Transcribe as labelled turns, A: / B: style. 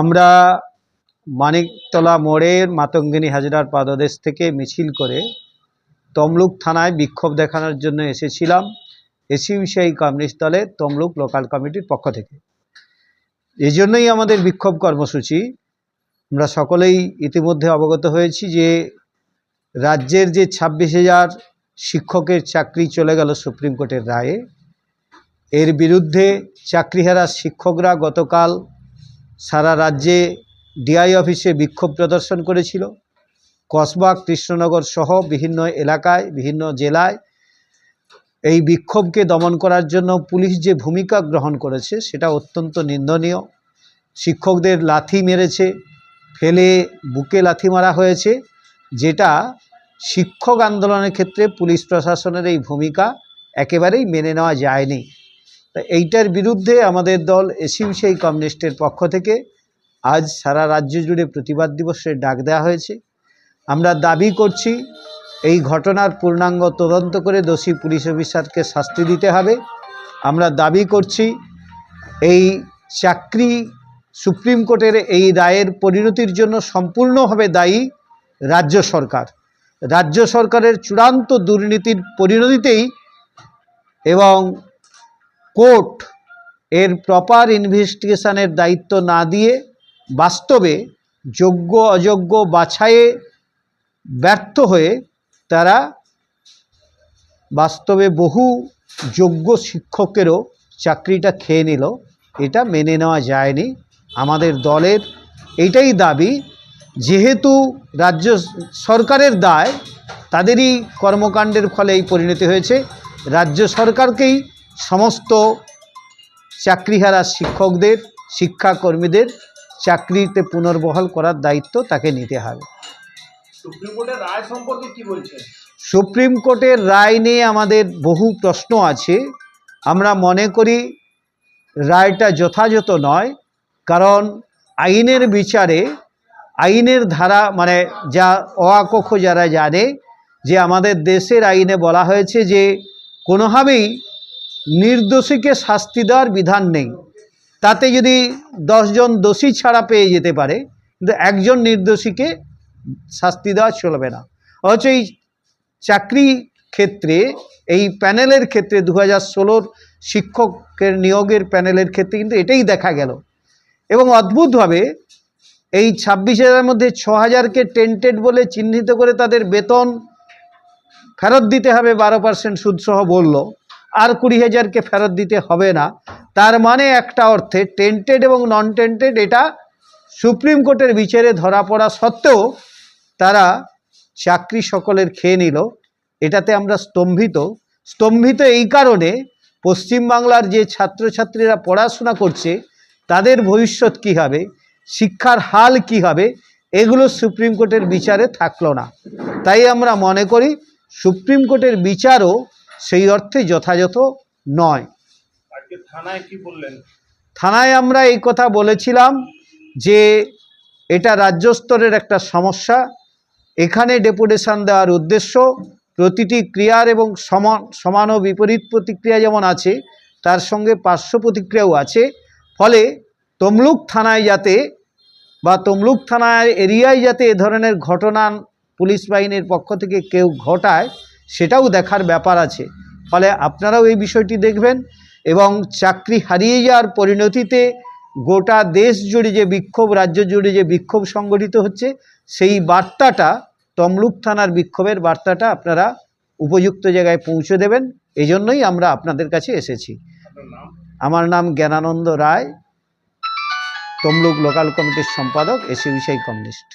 A: আমরা মানিকতলা মোড়ের মাতঙ্গিনী হাজরার পাদদেশ থেকে মিছিল করে তমলুক থানায় বিক্ষোভ দেখানোর জন্য এসেছিলাম। এসিউসিআই কমিউনিস্ট দলের তমলুক লোকাল কমিটির পক্ষ থেকে। এই জন্যই আমাদের বিক্ষোভ কর্মসূচি। আমরা সকলেই ইতিমধ্যে অবগত হয়েছি যে রাজ্যের যে ছাব্বিশ হাজার শিক্ষকের চাকরি চলে গেল সুপ্রিম কোর্টের রায়ে, এর বিরুদ্ধে চাকরিহারা শিক্ষকরা গতকাল সারা রাজ্যে ডিআই অফিসে বিক্ষোভ প্রদর্শন করেছিল। কসবা কৃষ্ণনগর সহ বিভিন্ন এলাকায়, বিভিন্ন জেলায় এই বিক্ষোভকে দমন করার জন্য পুলিশ যে ভূমিকা গ্রহণ করেছে সেটা অত্যন্ত নিন্দনীয়। শিক্ষকদের লাথি মেরেছে, ফেলে বুকে লাথি মারা হয়েছে, যেটা শিক্ষক আন্দোলনের ক্ষেত্রে পুলিশ প্রশাসনের এই ভূমিকা একেবারেই মেনে নেওয়া যায়নি। তা এইটার বিরুদ্ধে আমাদের দল এসিউসিআই কমিউনিস্টের পক্ষ থেকে আজ সারা রাজ্য জুড়ে প্রতিবাদ দিবসের ডাক দেওয়া হয়েছে। আমরা দাবি করছি, এই ঘটনার পূর্ণাঙ্গ তদন্ত করে দোষী পুলিশ অফিসারকে শাস্তি দিতে হবে। আমরা দাবি করছি, এই চাকরি সুপ্রিম কোর্টের এই রায়ের পরিণতির জন্য সম্পূর্ণভাবে দায়ী রাজ্য সরকার। রাজ্য সরকারের চূড়ান্ত দুর্নীতির পরিণতিতেই এবং কোর্ট এর প্রপার ইনভেস্টিগেশনের দায়িত্ব না দিয়ে বাস্তবে যোগ্য, অযোগ্য বাছাইয়ে ব্যর্থ হয়ে তারা বাস্তবে বহু যোগ্য শিক্ষকেরও চাকরিটা খেয়ে নিল। এটা মেনে নেওয়া যায়নি আমাদের দলের। এটাই দাবি। যেহেতু রাজ্য সরকারের দায়, তাদেরই কর্মকাণ্ডের ফলে এই পরিণতি হয়েছে। রাজ্য সরকারকেই সমস্ত চাকরিহারা শিক্ষকদের শিক্ষাকর্মীদের চাকরিতে পুনর্বহাল করার দায়িত্ব তাকে নিতে হবে।
B: সুপ্রিম কোর্টের রায় সম্পর্কে কি বলছেন
A: সুপ্রিম কোর্টের রায় নিয়ে আমাদের বহু প্রশ্ন আছে। আমরা মনে করি রায়টা যথাযথ নয় কারণ আইনের বিচারে আইনের ধারা মানে যা অয়াকক্ষ যারা জানে যে আমাদের দেশের আইনে বলা হয়েছে যে কোনোভাবেই নির্দোষীকে শাস্তি দেওয়ার বিধান নেই। তাতে যদি দশজন দোষী ছাড়া পেয়ে যেতে পারে, কিন্তু একজন নির্দোষীকে শাস্তি দেওয়া চলবে না। অথচ এই চাকরি ক্ষেত্রে, এই প্যানেলের ক্ষেত্রে দু হাজার ষোলোর শিক্ষকের নিয়োগের প্যানেলের ক্ষেত্রে কিন্তু এটাই দেখা গেল। এবং অদ্ভুতভাবে এই ছাব্বিশ হাজারের মধ্যে ছ হাজারকে টেন্টেড বলে চিহ্নিত করে তাদের বেতন ফেরত দিতে হবে, বারো পার্সেন্ট সুদসহ বলল। আর কুড়ি হাজারকে ফেরত দিতে হবে না। তার মানে একটা অর্থে টেন্টেড এবং নন টেন্টেড এটা সুপ্রিম কোর্টের বিচারে ধরা পড়া সত্ত্বেও তারা চাকরি সকলের খেয়ে নিল। এটাতে আমরা স্তম্ভিত। স্তম্ভিত এই কারণে পশ্চিমবাংলার যে ছাত্রছাত্রীরা পড়াশোনা করছে, তাদের ভবিষ্যৎ কী হবে, শিক্ষার হাল কি হবে, এগুলো সুপ্রিম কোর্টের বিচারে থাকল না। তাই আমরা মনে করি সুপ্রিম কোর্টের বিচারও সেই অর্থে যথাযথ নয়।
B: থানায় কি বললেন?
A: থানায় আমরা এই কথা বলেছিলাম যে এটা রাজ্য স্তরের একটা সমস্যা। এখানে ডেপুটেশন দেওয়ার উদ্দেশ্য প্রতিটি ক্রিয়ার এবং সমান সমান ও বিপরীত প্রতিক্রিয়া যেমন আছে তার সঙ্গে পার্শ্ব প্রতিক্রিয়াও আছে। ফলে তমলুক থানায় যাতে বা তমলুক থানার এরিয়ায় যাতে এ ধরনের ঘটনা পুলিশ বাহিনীর পক্ষ থেকে কেউ ঘটায় সেটাও দেখার ব্যাপার আছে। ফলে আপনারাও এই বিষয়টি দেখবেন এবং চাকরি হারিয়ে যাওয়ার পরিণতিতে গোটা দেশ জুড়ে যে বিক্ষোভ, রাজ্য জুড়ে যে বিক্ষোভ সংগঠিত হচ্ছে, সেই বার্তাটা তমলুক থানার বিক্ষোভের বার্তাটা আপনারা উপযুক্ত জায়গায় পৌঁছে দেবেন। এই জন্যই আমরা আপনাদের কাছে এসেছি। আমার নাম জ্ঞানানন্দ রায়, তমলুক লোকাল কমিটির সম্পাদক এসি বিষয় কমিউনিস্ট